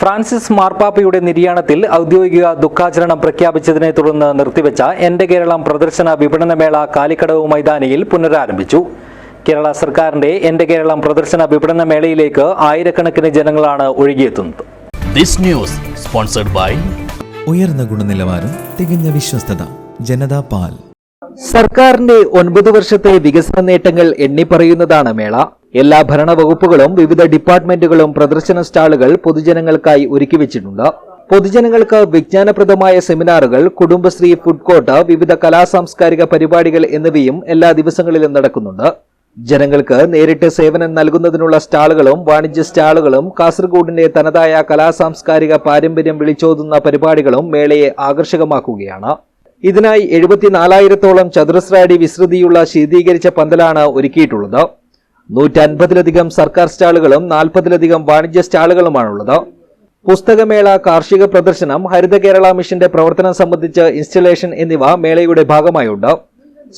Francis മാർപ്പാപ്പയുടെ നിര്യാണത്തിൽ ഔദ്യോഗിക ദുഃഖാചരണം പ്രഖ്യാപിച്ചതിനെ തുടർന്ന് നിർത്തിവെച്ച എന്റെ കേരളം പ്രദർശന വിപണനമേള കാലിക്കടവ് മൈതാനിയിൽ പുനരാരംഭിച്ചു. കേരള സർക്കാരിന്റെ എന്റെ കേരളം പ്രദർശന വിപണന മേളയിലേക്ക് ആയിരക്കണക്കിന് ജനങ്ങളാണ് ഒഴുകിയെത്തുന്നത്. This news sponsored by ഉയർന്ന ഗുണനിലവാരം തികഞ്ഞ വിശ്വസ്തത ജനതാ പാൽ. സർക്കാരിന്റെ ഒൻപത് വർഷത്തെ വികസന നേട്ടങ്ങൾ എണ്ണിപ്പറയുന്നതാണ് മേള. എല്ലാ ഭരണവകുപ്പുകളും വിവിധ ഡിപ്പാർട്ട്മെന്റുകളും പ്രദർശന സ്റ്റാളുകൾ പൊതുജനങ്ങൾക്കായി ഒരുക്കിവെച്ചിട്ടുണ്ട് പൊതുജനങ്ങൾക്ക് വിജ്ഞാനപ്രദമായ സെമിനാറുകൾ കുടുംബശ്രീ ഫുഡ് കോർട്ട് വിവിധ കലാസാംസ്കാരിക പരിപാടികൾ എന്നിവയും എല്ലാ ദിവസങ്ങളിലും നടക്കുന്നുണ്ട്. ജനങ്ങൾക്ക് നേരിട്ട് സേവനം നൽകുന്നതിനുള്ള സ്റ്റാളുകളും വാണിജ്യ സ്റ്റാളുകളും കാസർഗോഡിന്റെ തനതായ കലാസാംസ്കാരിക പാരമ്പര്യം വിളിച്ചോതുന്ന പരിപാടികളും മേളയെ ആകർഷകമാക്കുകയാണ്. ഇതിനായി എഴുപത്തിനാലായിരത്തോളം ചതുരശ്ര അടി വിസ്തൃതിയുള്ള ശീതീകരിച്ച പന്തലാണ് ഒരുക്കിയിട്ടുള്ളത്. നൂറ്റൻപതിലധികം സർക്കാർ സ്റ്റാളുകളും നാൽപ്പതിലധികം വാണിജ്യ സ്റ്റാളുകളുമാണുള്ളത്. പുസ്തകമേള കാർഷിക പ്രദർശനം ഹരിത കേരള മിഷന്റെ പ്രവർത്തനം സംബന്ധിച്ച് ഇൻസ്റ്റലേഷൻ എന്നിവ മേളയുടെ ഭാഗമായുണ്ട്.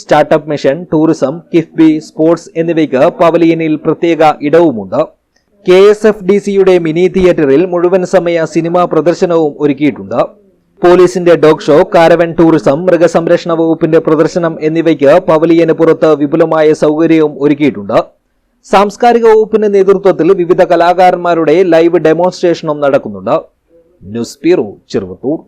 Startup mission tourism KIIFB sports എന്നിവയ്ക്ക് പവലിയനിൽ പ്രത്യേക ഇടവുമുണ്ട്. കെ എസ് എഫ് ഡി സിയുടെ മിനി തിയേറ്ററിൽ മുഴുവൻ സമയ സിനിമാ പ്രദർശനവും ഒരുക്കിയിട്ടുണ്ട്. പോലീസിന്റെ ഡോഗ് ഷോ കാരവൻ ടൂറിസം മൃഗസംരക്ഷണ വകുപ്പിന്റെ പ്രദർശനം എന്നിവയ്ക്ക് പവലിയന് പുറത്ത് വിപുലമായ സൗകര്യവും ഒരുക്കിയിട്ടുണ്ട്. സാംസ്കാരിക വകുപ്പിന്റെ നേതൃത്വത്തിൽ വിവിധ കലാകാരന്മാരുടെ ലൈവ് ഡെമോൺസ്ട്രേഷനും നടക്കുന്നുണ്ട്. News bureau Cheruvathur.